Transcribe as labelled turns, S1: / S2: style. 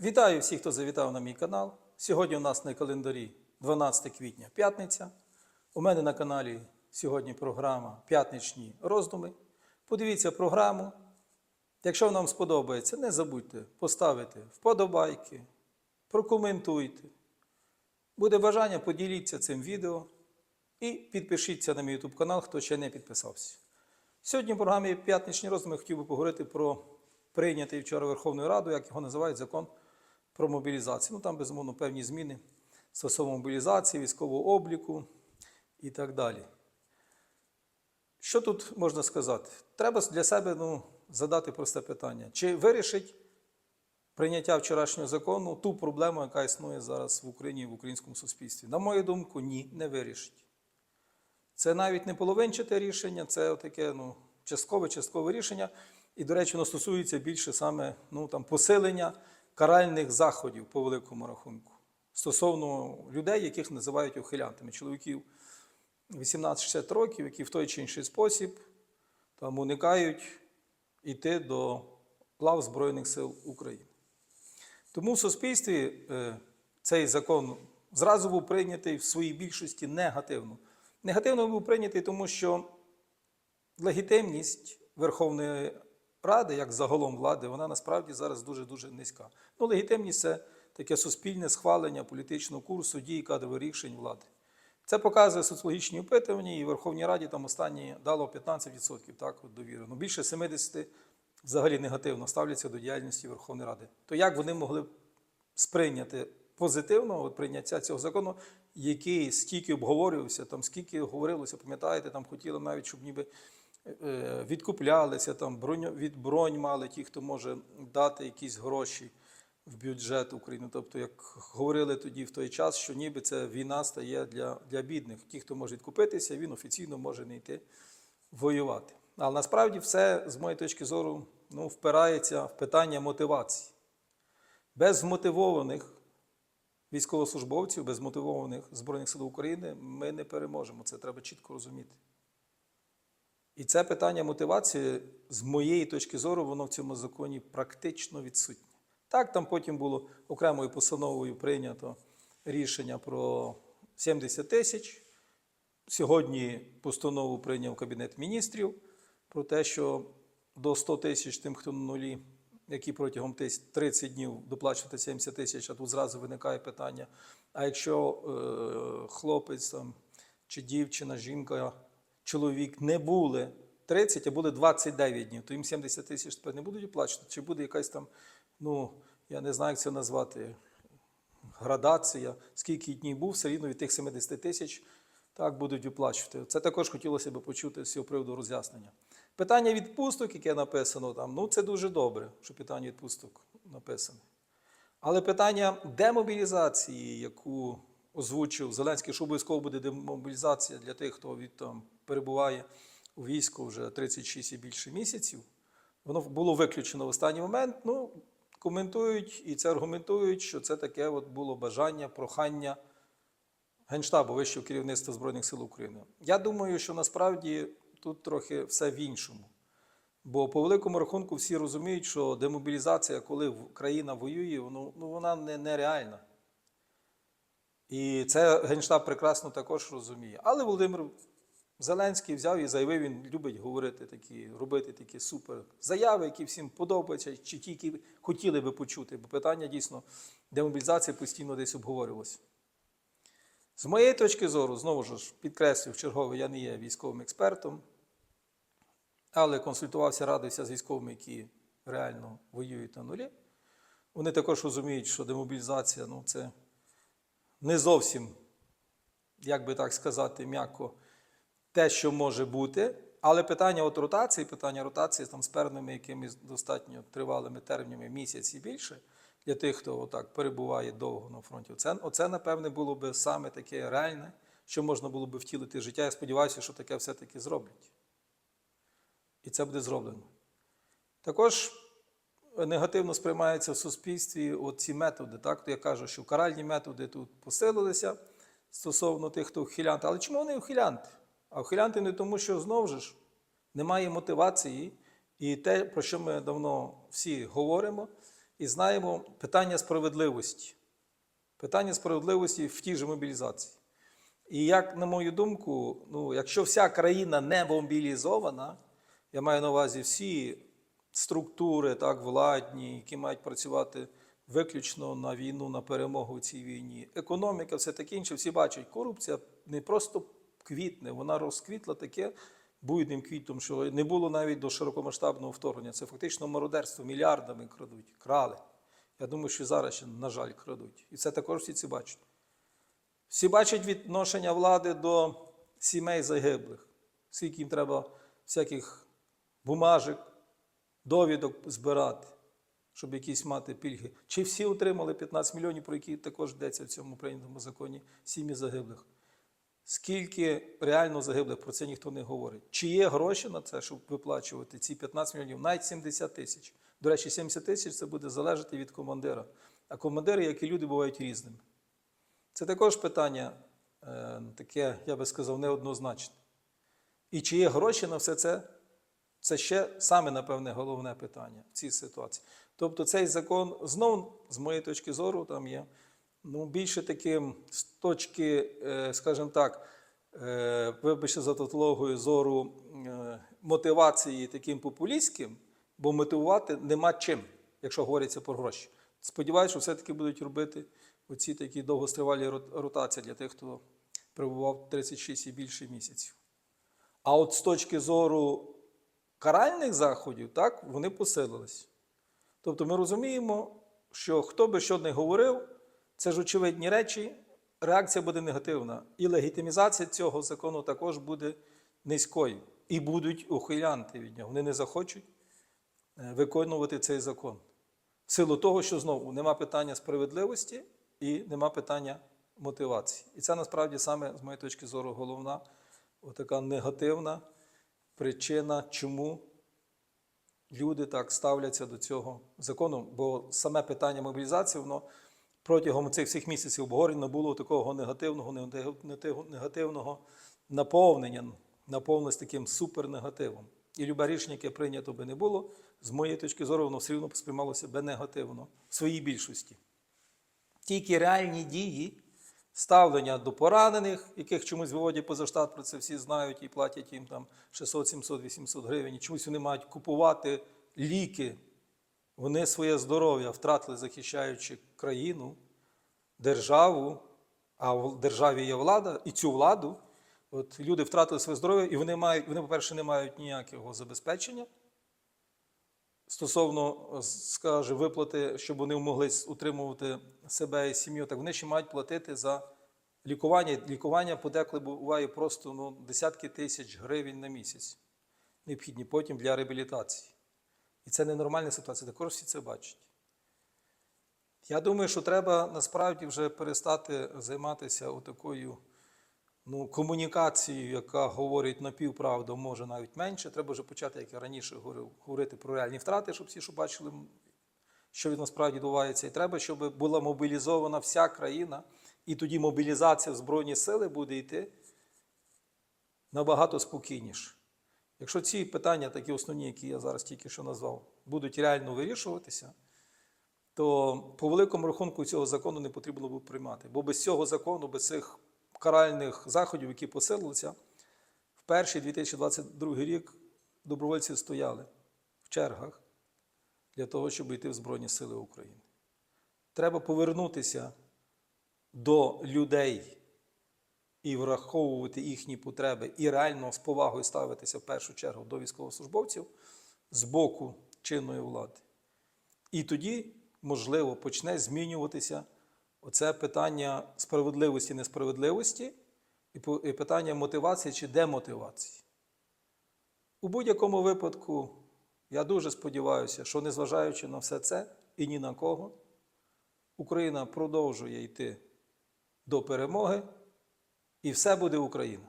S1: Вітаю всіх, хто завітав на мій канал. Сьогодні у нас на календарі 12 квітня, п'ятниця. У мене на каналі сьогодні програма П'ятничні роздуми. Подивіться програму. Якщо вам сподобається, не забудьте поставити вподобайки, прокоментуйте. Буде бажання, поділіться цим відео і підпишіться на мій YouTube канал, хто ще не підписався. Сьогодні в програмі П'ятничні роздуми хотів би поговорити про прийнятий вчора Верховною Радою, як його називають, закон про мобілізацію. Ну там, безумовно, певні зміни стосовно мобілізації, військового обліку і так далі. Що тут можна сказати? Треба для себе ну, задати просте питання: чи вирішить прийняття вчорашнього закону ту проблему, яка існує зараз в Україні і в українському суспільстві? На мою думку, ні, не вирішить. Це навіть не половинчате рішення, це таке ну, часткове, часткове рішення. І, до речі, воно стосується більше саме ну, там, посилення каральних заходів по великому рахунку стосовно людей, яких називають ухилянтами, чоловіків 18-60 років, які в той чи інший спосіб там, уникають йти до лав Збройних сил України. Тому в суспільстві е, цей закон зразу був прийнятий в своїй більшості негативно. Негативно був прийнятий, тому що легітимність Верховної Ради, як загалом влади, вона насправді зараз дуже-дуже низька. Ну, легітимність це таке суспільне схвалення політичного курсу дій кадрових рішень влади. Це показує соціологічні опитування, і в Верховній Раді там останні дало 15% так, от довіри. Ну, більше 70 взагалі негативно ставляться до діяльності Верховної Ради. То як вони могли сприйняти позитивно от прийняття цього закону, який стільки обговорювався, там скільки говорилося, пам'ятаєте, там хотіли навіть, щоб ніби відкуплялися, там від бронь мали ті, хто може дати якісь гроші в бюджет України. Тобто, як говорили тоді в той час, що ніби це війна стає для, для бідних. Ті, хто може відкупитися, він офіційно може не йти воювати. Але насправді все, з моєї точки зору, ну, впирається в питання мотивації. Без мотивованих військовослужбовців, без мотивованих Збройних сил України ми не переможемо. Це треба чітко розуміти. І це питання мотивації, з моєї точки зору, воно в цьому законі практично відсутнє. Так, там потім було окремою постановою прийнято рішення про 70 тисяч. Сьогодні постанову прийняв Кабінет міністрів про те, що до 100 тисяч тим, хто на нулі, які протягом 30 днів доплачувати 70 тисяч, а тут зразу виникає питання: а якщо е, хлопець там, чи дівчина, жінка, чоловік не були 30, а були 29 днів, то їм 70 тисяч тепер не будуть оплачувати, чи буде якась там, ну, я не знаю, як це назвати, градація, скільки днів був, все рівно від тих 70 тисяч так будуть оплачувати. Це також хотілося б почути з цього приводу роз'яснення. Питання відпусток, яке написано там, ну це дуже добре, що питання відпусток написане. Але питання демобілізації, яку озвучив Зеленський, що обов'язково буде демобілізація для тих, хто від, там, перебуває у війську вже 36 і більше місяців, воно було виключено в останній момент. Ну, коментують і це аргументують, що це таке от було бажання, прохання Генштабу Вищого керівництва Збройних сил України. Я думаю, що насправді тут трохи все в іншому. Бо по великому рахунку всі розуміють, що демобілізація, коли країна воює, ну, ну вона не, нереальна. І це Генштаб прекрасно також розуміє. Але Володимир Зеленський взяв і заявив, він любить говорити такі, робити такі супер заяви, які всім подобаються, чи ті, які хотіли би почути. Бо питання дійсно демобілізації постійно десь обговорювалося. З моєї точки зору, знову ж підкреслюю, чергове, я не є військовим експертом, але консультувався, радився з військовими, які реально воюють на нулі. Вони також розуміють, що демобілізація ну, це не зовсім, як би так сказати, м'яко те, що може бути. Але питання от ротації, питання ротації там, з певними якимись достатньо тривалими термінами місяць і більше для тих, хто отак перебуває довго на фронті. Оце, оце, напевне, було б саме таке реальне, що можна було б втілити в життя. Я сподіваюся, що таке все-таки зроблять. І це буде зроблено. Також негативно сприймаються в суспільстві ці методи. Так? То я кажу, що каральні методи тут посилилися стосовно тих, хто ухилянти. Але чому вони ухилянти? А ухилянти не тому, що знову ж немає мотивації. І те, про що ми давно всі говоримо, і знаємо питання справедливості. Питання справедливості в тій же мобілізації. І як, на мою думку, ну, якщо вся країна не мобілізована, я маю на увазі всі структури, так, владні, які мають працювати виключно на війну, на перемогу в цій війні, економіка, все таке інше, всі бачать, корупція не просто квітне, вона розквітла таке буйним квітом, що не було навіть до широкомасштабного вторгнення. Це фактично мародерство, мільярдами крадуть, крали. Я думаю, що зараз ще, на жаль, крадуть. І це також всі це бачать. Всі бачать відношення влади до сімей загиблих, скільки їм треба всяких бумажок, довідок збирати, щоб якісь мати пільги. Чи всі отримали 15 мільйонів, про які також йдеться в цьому прийнятому законі сім'ї загиблих? Скільки реально загиблих, про це ніхто не говорить. Чи є гроші на це, щоб виплачувати ці 15 мільйонів, навіть 70 тисяч. До речі, 70 тисяч це буде залежати від командира. А командири, як і люди, бувають різними. Це також питання е, таке, я би сказав, неоднозначне. І чи є гроші на все це? Це ще саме, напевне, головне питання в цій ситуації. Тобто цей закон, знову, з моєї точки зору, там є ну, більше таким з точки, е, скажімо так, е, вибачте за тавтологію, зору е, мотивації таким популістським, бо мотивувати нема чим, якщо говориться про гроші. Сподіваюся, що все-таки будуть робити оці такі довгостривалі ротації для тих, хто перебував 36 і більше місяців. А от з точки зору каральних заходів, так, вони посилились. Тобто ми розуміємо, що хто би що не говорив, це ж очевидні речі, реакція буде негативна. І легітимізація цього закону також буде низькою. І будуть ухилянти від нього. Вони не захочуть е, виконувати цей закон. В силу того, що знову нема питання справедливості і нема питання мотивації. І це насправді саме, з моєї точки зору, головна, отака негативна причина, чому люди так ставляться до цього закону. Бо саме питання мобілізації, воно протягом цих всіх місяців обговорення було такого негативного, негативного наповнення, наповнене таким супернегативом. І любе рішення, яке прийнято би не було, з моєї точки зору, воно все рівно сприймалося би негативно в своїй більшості. Тільки реальні дії, ставлення до поранених, яких чомусь виводять поза штат, про це всі знають і платять їм там 600, 700, 800 гривень. І чомусь вони мають купувати ліки. Вони своє здоров'я втратили, захищаючи країну, державу, а в державі є влада, і цю владу. От люди втратили своє здоров'я, і вони мають, вони, по-перше, не мають ніякого забезпечення стосовно, е, скаже, виплати, щоб вони могли утримувати себе і сім'ю, так вони ще мають платити за лікування. Лікування подеколи буває просто ну, десятки тисяч гривень на місяць, необхідні потім для реабілітації. І це ненормальна ситуація, також всі це бачать. Я думаю, що треба насправді вже перестати займатися отакою ну, комунікацією, яка говорить напівправду, може навіть менше. Треба вже почати, як я раніше говорив, говорити про реальні втрати, щоб всі що бачили, що від насправді відбувається. І треба, щоб була мобілізована вся країна, і тоді мобілізація в Збройні сили буде йти набагато спокійніше. Якщо ці питання, такі основні, які я зараз тільки що назвав, будуть реально вирішуватися, то по великому рахунку цього закону не потрібно було приймати. Бо без цього закону, без цих каральних заходів, які посилилися, в перший 2022 рік добровольці стояли в чергах для того, щоб йти в Збройні Сили України. Треба повернутися до людей і враховувати їхні потреби, і реально з повагою ставитися в першу чергу до військовослужбовців з боку чинної влади. І тоді, можливо, почне змінюватися оце питання справедливості, несправедливості, і питання мотивації чи демотивації. У будь-якому випадку, я дуже сподіваюся, що незважаючи на все це і ні на кого, Україна продовжує йти до перемоги, і все буде Україна.